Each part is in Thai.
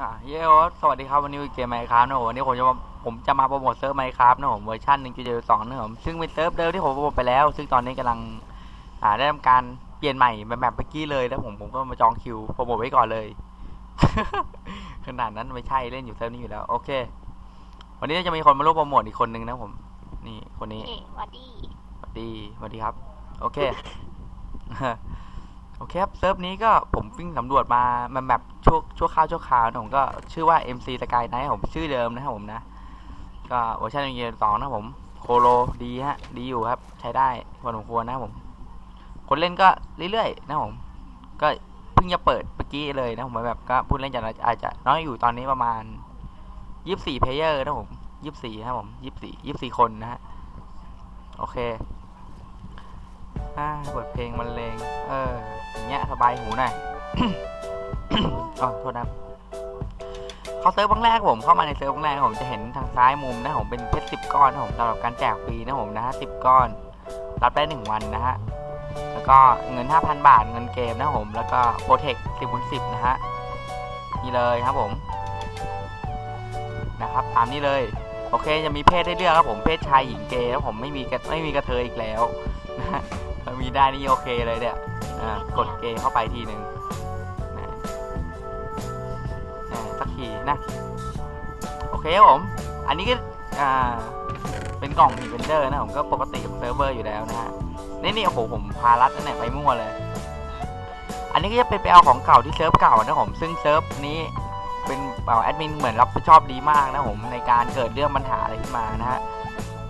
อะเย้โอ๊ตสวัสดีครับวันนี้เกมไมค์ครับนะผมวันนี้ผมจะมาผมจะมาโปรโมทเซิร์ฟไมค์ครับนะผมเวอร์ชัน1.72นะผมซึ่งเป็นเซิร์ฟเดิมที่ผมโปรโมทไปแล้ว ซึ่งตอนนี้กำลังอ่าได้ทำการเปลี่ยนใหม่แบบแบบเมื่อกี้เลยแล้วผมผมก็มาจองคิวโปรโมทไว้ก่อนเลย ขนาดนั้นไม่ใช่เล่นอยู่เซิร์ฟนี้อยู่แล้ว โอเค วันนี้จะมีคนมาร่วมโปรโมทอีกคนนึงนะผม นี่คนนี้เอ๊ะหวัดดีสวัสดีสวัสดีครับ โอเค โอเคครับ เซิร์ฟนี้ก็ผมวิ่งสำรวจมามันแบบชั่วชั่วคราวชั่วคราวนะผมก็ชื่อว่า MC Sky Night ผมชื่อเดิมนะครับผมนะ ก็เวอร์ชันเยนสองนะผม โคโลดีฮะ ดีอยู่ครับ ใช้ได้พอสมควรนะผม คนเล่นก็เรื่อยๆนะผม ก็เพิ่งจะเปิดเมื่อกี้เลยนะผมแบบก็พูดเล่นจากอาจจะน้อยอยู่ตอนนี้ประมาณยี่สิบสี่เพลเยอร์นะผมยี่สิบสี่ครับผมยี่สิบสี่ยี่สิบสี่คนนะฮะ โอเค อ่าเปิดเพลงบรรเลงเออ อย่างเงี้ยสบายหูหน่อยอ๋อโทษนะครับเขาเซิร์ฟครั้งแรกผมเข้ามาในเซิร์ฟครั้งแรกผมจะเห็นทางซ้ายมุมนะผมเป็นเพชรสิบก้อนนะผมสำหรับการแจกฟรีนะผมนะฮะสิบก้อน รับได้หนึ่งวันนะฮะแล้วก็เงินห้าพันบาทเงินเกมนะผม แล้วก็โปรเทคสิบคูณสิบนะฮะ นี่เลยครับผม นะครับตามนี้เลย โอเคจะมีเพศให้เลือกครับผมเพศชายหญิงเกย์ครับผมไม่มีกระไม่มีกระเทยอีกแล้วนะฮะมีได้นี่โอเคเลยเนี่ย กดเกเข้าไปทีหนึ่งสักทีนะโอเคครับผม อันนี้ก็เป็นกล่องมีเวนเดอร์นะผมก็ปกติกับเซิร์ฟเวอร์อยู่แล้วนะฮะนี่นี่โอ้โหผมพารัดนั่นแหละไปมั่วเลย อันนี้ก็จะเป็นไปเอาของเก่าที่เซิร์ฟเก่านะผมซึ่งเซิร์ฟนี้เป็นเอ่อแอดมินเหมือนรับผิดชอบดีมากนะผมในการเกิดเรื่องปัญหาอะไรขึ้นมานะฮะ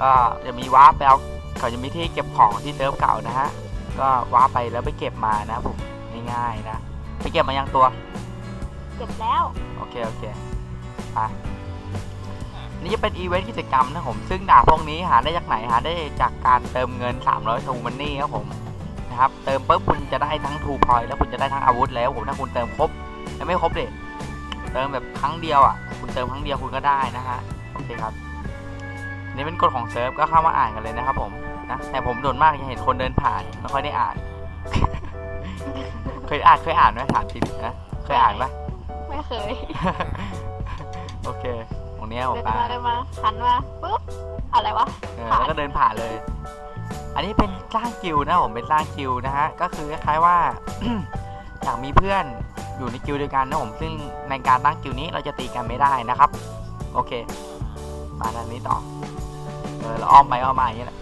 ก็จะมีวาร์ปไปเอาเขาจะมีที่เก็บของที่เซิร์ฟเก่านะฮะ ก็วาร์ปไปแล้วไปเก็บมานะผมง่ายๆนะ ไปเก็บมายังตัว เก็บแล้ว โอเค โอเคอะนี่จะเป็นอีเวนต์กิจกรรมนะผม ซึ่งดาบพวกนี้หาได้จากไหนหาได้จากการเติมเงิน 300ทูมันนี่ครับผมนะครับ เติมปุ๊บคุณจะได้ทั้งทูพอยแล้วคุณจะได้ทั้งอาวุธแล้วผมถ้าคุณเติมครบแล้วไม่ครบเด็เติมแบบครั้งเดียวอะ คุณเติมครั้งเดียวคุณก็ได้นะฮะ โอเคครับ นี่เป็นกฎของเซิร์ฟก็เข้ามาอ่านกันเลยนะครับผม นะแต่ผมโดนมากจะเห็นคนเดินผ่านไม่ค่อยได้อ่าน เคยอ่านเคยอ่านไหมถามจริงนะเคยอ่านไหมไม่เคย โอเคตรงเนี้ยผมเดินตามาเดินมาหันมาปุ๊บอะไรวะเออผ่านแล้วก็เดินผ่านเลย อันนี้เป็นสร้างกิลด์นะผมเป็นสร้างกิลด์นะฮะ ก็คือคล้ายๆว่า อยากมีเพื่อนอยู่ในกิลด์เดียวกันนะผม ซึ่งในการตั้งกิลด์นี้เราจะตีกันไม่ได้นะครับ โอเค มาทางนี้ต่อ เออเราอ้อมไปอ้อมมาอย่างเงี้ยแหละ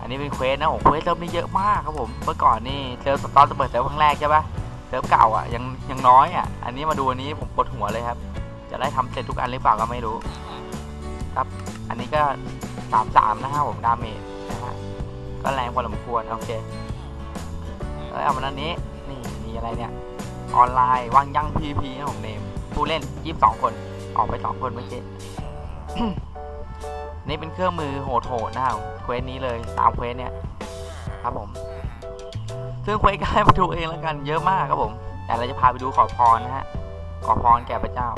อันนี้เป็นเควสนะผมเควสเซิร์ฟนี่เยอะมากครับผม เมื่อก่อนนี่เซิร์ฟตอนเปิดเซิร์ฟครั้งแรกใช่ปะเซิร์ฟเก่าอะยังยังน้อยอะ อันนี้มาดูอันนี้ผมปวดหัวเลยครับ จะได้ทำเสร็จทุกอันหรือเปล่าก็ไม่รู้ ครับ อันนี้ก็สามสามนะครับผมดาเมจนะฮะ ก็แรงพอสมควรโอเคแล้วเอามาอันนี้นี่มีอะไรเนี่ย ออนไลน์วางยั่ง PVP นะผมเนมผู้เล่น22คนออกไป2คนเมื่อกี้ นี่เป็นเครื่องมือโหดๆนะครับเควสนี้เลยตามเควสเนี่ยครับผม ซึ่งเควสก็ให้มาดูเองแล้วกันเยอะมากครับผม แต่เราจะพาไปดูขอพรนะฮะขอพรแก่พระเจ้า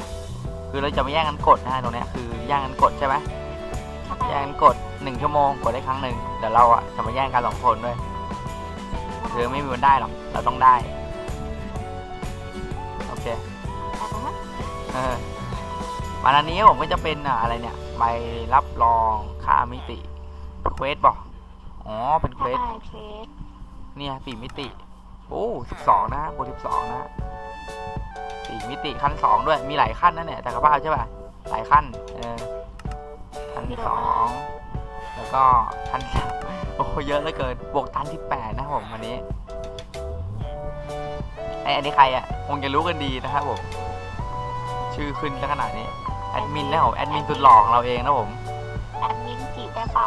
คือเราจะไม่แย่งกันกดนะฮะตรงเนี้ยคือแย่งกันกดใช่ไหมแย่งกันกดหนึ่งชั่วโมงกดได้ครั้งหนึ่งเดี๋ยวเราอะจะมาแย่งกันสองคนด้วยคือไม่มีวันได้หรอกเราต้องได้โอเคอ่าฮะเออ มาอันนี้ผมก็จะเป็นอะอะไรเนี่ยใบรับรองค่ามิติเควสบอกอ๋อเป็นเควสใช่เฟสเนี่ยสี่มิติโอ้สิบสองนะฮะบวกสิบสองนะฮะสี่มิติขั้นสองด้วยมีหลายขั้นนะเนี่ยแต่กระเป๋าใช่ป่ะหลายขั้นเออขั้นสองแล้วก็ขั้นสามโอ้โหเยอะเหลือเกินบวกตันที่แปดนะครับผมวันนี้ไออันนี้ใครอะคงจะรู้กันดีนะครับผมชื่อขึ้นซะขนาดนี้ แอดมินนะผมแอดมินสุดหล่อของเราเองนะผมแอดมินจีบได้เปล่า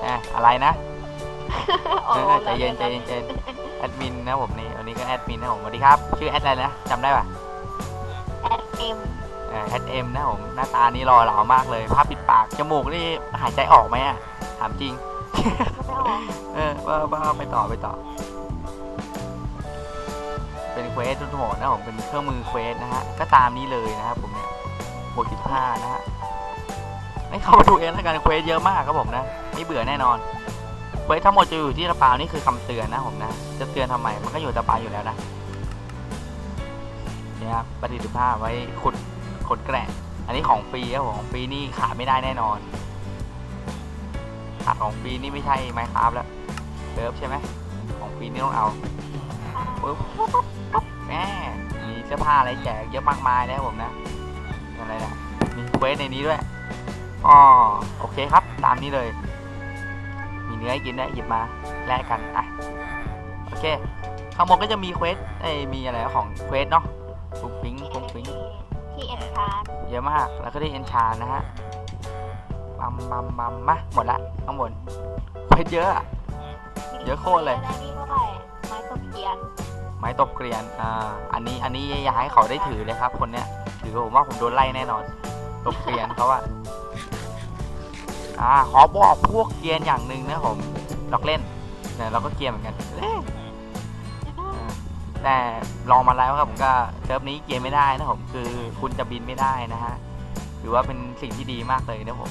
แหมอะไรนะโอ้เออใจเย็นใจเย็นใจเย็นแอดมินนะผมนี่วันนี้ก็แอดมินนะผมสวัสดีครับ ชื่อแอดอะไรนะจำได้ป่ะแอดเอ็มเออแอดเอ็มนะผมหน้าตานี่รอเหลามากเลยภาพปิดปากจมูกนี่หายใจออกไหมอะถามจริงไม่ได้ออกเออว่าว่าไปต่อไปต่อ เป็นเควสทุกโหมดนะผมเป็นเครื่องมือเควสนะฮะก็ตามนี้เลยนะครับผมเนี่ย บวกสิบห้านะฮะไม่เข้ามาดูเองแล้วกันเควสเยอะมากครับผมนะ ไม่เบื่อแน่นอนเควสทั้งหมดจะอยู่ที่ตะปานี่คือคำเตือนนะผมนะ จะเตือนทำไมมันก็อยู่ตะปาอยู่แล้วนะเนี่ยครับประสิทธิภาพไว้ขุดขนแกะอันนี้ของฟรีครับผมของฟรีนี่ขาดไม่ได้แน่นอนขาดของฟรีนี่ไม่ใช่ไมค์ครับแล้วเซิร์ฟใช่ไหมของฟรีนี่ต้องเอาปึ๊บแหมมีเสื้อผ้าอะไรแจกเยอะมากมายนะครับผมนะ อะไรนะมีเควสในนี้ด้วยอ๋อโอเคครับ ตามนี้เลย มีเนื้อให้กินได้หยิบมาแลกกันอะโอเคข้างบนก็จะมีเควสเอ้ยมีอะไรของเควสเนาะปุ๊งปิ๊งปุ๊งปิ๊งที่เอ็นชาร์เยอะมากแล้วก็ได้เอนชานนะฮะบัมบัมบัมมาหมดละข้างบนเควสเยอะอะเยอะโคตรเลยได้นี่ด้วยไม้ตบเกียนไม้ตบเกรียนอ่าอันนี้อันนี้อยากให้เขาได้ถือเลยครับคนเนี้ย ถือผมว่าผมโดนไล่แน่นอนตบเกรียนเขาอะอ่าขอบอกพวกเกรียนอย่างหนึ่งนะผมลอกเล่นเนี่ยเราก็เกรียนเหมือนกันแต่ลองมาแล้วครับผมก็เซิร์ฟนี้เกรียนไม่ได้นะผมคือคุณจะบินไม่ได้นะฮะถือว่าเป็นสิ่งที่ดีมากเลยนะผม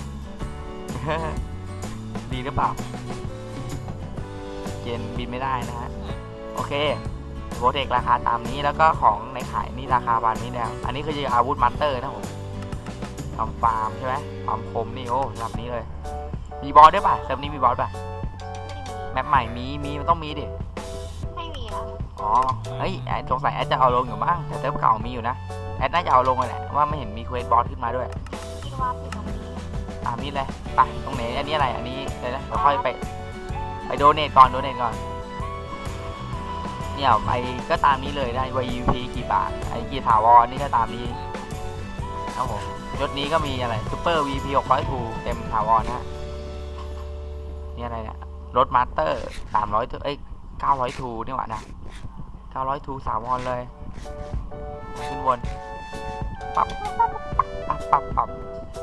ดีหรือเปล่าเกรียนบินไม่ได้นะฮะโอเค โปรเทคราคาตามนี้แล้วก็ของในขายนี่ราคาบานนี้แล้วอันนี้คืออาวุธมัตเตอร์นะผมทำฟาร์มใช่ไหมฟาร์มคมนี่โอ้ลำนี้เลย มีบอสด้วยป่ะเซิร์ฟนี้มีบอสป่ะแมปใหม่มีมีมันต้องมีดิไม่มีไม่มีแล้วอ๋อเฮ้ยแอดสงสัยแอดจะเอาลงอยู่บ้างแต่เซิร์ฟเก่ามีอยู่นะแอดน่าจะเอาลงเลยแหละว่าไม่เห็นมีเควสบอสขึ้นมาด้วยคิดว่าอยู่ตรงนี้ตามนี้เลยไปตรงไหนอันนี้อะไรอันนี้เดี๋ยวนะเดี๋ยวค่อยไป ไปโดเนทก่อนโดเนทก่อน เนี่ยไปก็ตามนี้เลยได้ VUP กี่บาท ไอ้กี่ถาวรนี่ก็ตามนี้ครับผมยศนี้ก็มีอะไรซูเปอร์ VP 602เต็มถาวรนะฮะนี่อะไรเนี่ยรถมาสเตอร์300ตัวเอ้ย900 ทูนี่หว่านะ900 ทูถาวรเลย ขึ้นบนปับปับปับปับ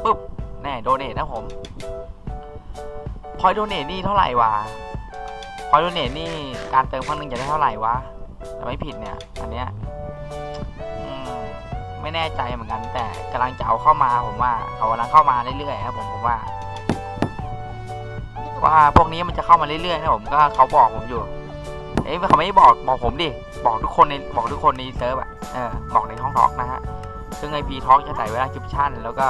ปึ๊บแน่โดเนทนะผมพอยโดเนทนี่เท่าไหร่วะ พอยโดเนทนี่การเติมครั้งหนึ่งจะได้เท่าไหร่วะจะไม่ผิดเนี่ยอันเนี้ยอืมไม่แน่ใจเหมือนกัน แต่กำลังจะเอาเข้ามาผมว่าเขากำลังเข้ามาเรื่อยๆครับผมผมว่า ว่าพวกนี้มันจะเข้ามาเรื่อยๆนะผมก็เขาบอกผมอยู่เอ้ยเขาไม่ได้บอกบอกผมดิบอกทุกคนในบอกทุกคนในเซิร์ฟอะเออบอกในห้องทอกนะฮะซึ่งไอพีทอกจะใส่เวลาคลิปชั่น แล้วก็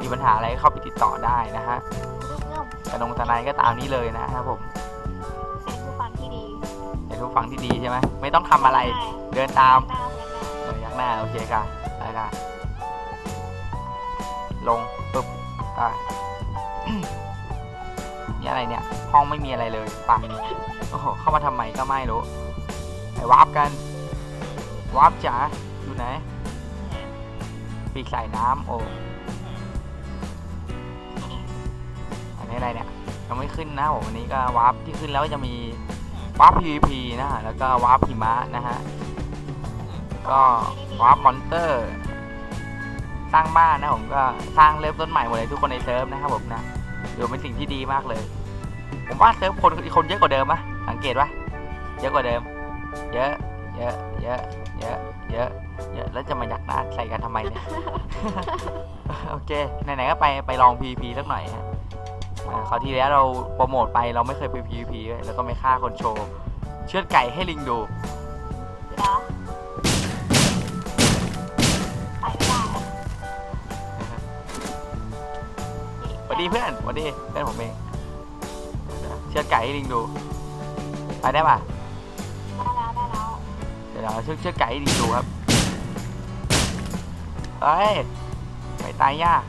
มีปัญหาอะไรเข้าไปติดต่อได้นะฮะเรื่องเรื่องกระดงตะไนก็ตามนี้เลยนะครับผมเป็นผู้ฟังที่ดี เป็นผู้ฟังที่ดีใช่ไหมไม่ต้องทำอะไร เดินตามหน้าเพื่อนหน้าเออยักหน้าโอเคค่ะได้ค่ะลงปึ๊บได้นี่อะไรเนี่ย ห้องไม่มีอะไรเลยปังโอ้โหเข้ามาทำไมก็ไม่รู้ไปวาร์ปกันวาร์ปจ๋าอยู่ไหนปีกใส่น้ำโอ้อันนี้อะไรเนี่ยยังไม่ขึ้นนะผมวันนี้ก็วาร์ปที่ขึ้นแล้วจะมี วาร์ป PVP นะฮะแล้วก็วาร์ปหิมะนะฮะก็วาร์ปมอนเตอร์สร้างบ้านนะผมก็สร้างเริ่มต้นใหม่หมดเลยทุกคนในเซิร์ฟนะครับผมนะถือว่าเป็นสิ่งที่ดีมากเลย ผมว่าเซิร์ฟคนคนเยอะกว่าเดิมปะสังเกตปะเยอะกว่าเดิม เยอะ เยอะ เยอะ เยอะ เยอะ เยอะ แล้วจะมายักหน้าใส่กันทำไมเนี่ย โอเค ไหนๆก็ไปไปลอง PVP สักหน่อยฮะ คราวที่แล้วเราโปรโมทไปเราไม่เคยไป PVP เลยแล้วก็ไม่ฆ่าคนโชว์ เชือดไก่ให้ลิงดูเดี๋ยวไปไม่ได้สวัสดีเพื่อนสวัสดีเพื่อนผมเอง เชือดไก่ให้ลิงดู ไปได้ป่ะ ได้แล้วได้แล้วเดี๋ยวเราเชือดเชือดไก่ให้ลิงดูครับ เฮ้ย ไม่ตายยาก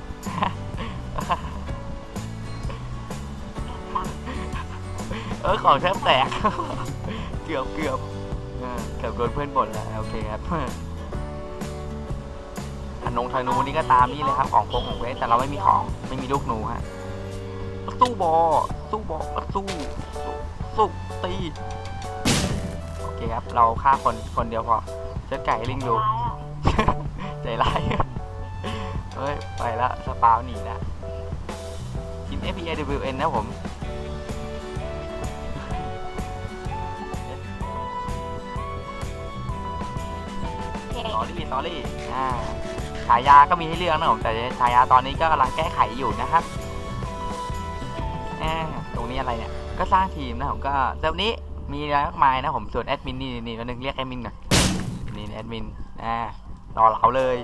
เออของแทบแตก เกือบเกือบเออเกือบโดนเพื่อนบ่นแล้วโอเคครับอันนงธนูนี่ก็ตามนี่เลยครับ ของโคงของเวสแต่เราไม่มีของไม่มีลูกหนูฮะสู้บอสู้บอสู้สู้ตีโอเคครับ เราฆ่าคนคนเดียวพอเชือดไก่ลิงดูร้ายอะใจร้ายเฮ้ย ไปละสปาวหนีละกิน F E A W N นะผม ตอรี่สอรี่อ่าฉายาก็มีให้เลือกนะผมแต่ฉายาตอนนี้ก็กำลังแก้ไขอยู่นะครับอ่ตรงนี้อะไรเนี่ย ก็สร้างทีมนะผมก็เซิร์ฟนี้มีอะไรมากมายนะผมส่วนแอดมินนี่นี่วันนึงเรียกแอดมินหน่อยนี่แอดมินอ่ารอเราเลย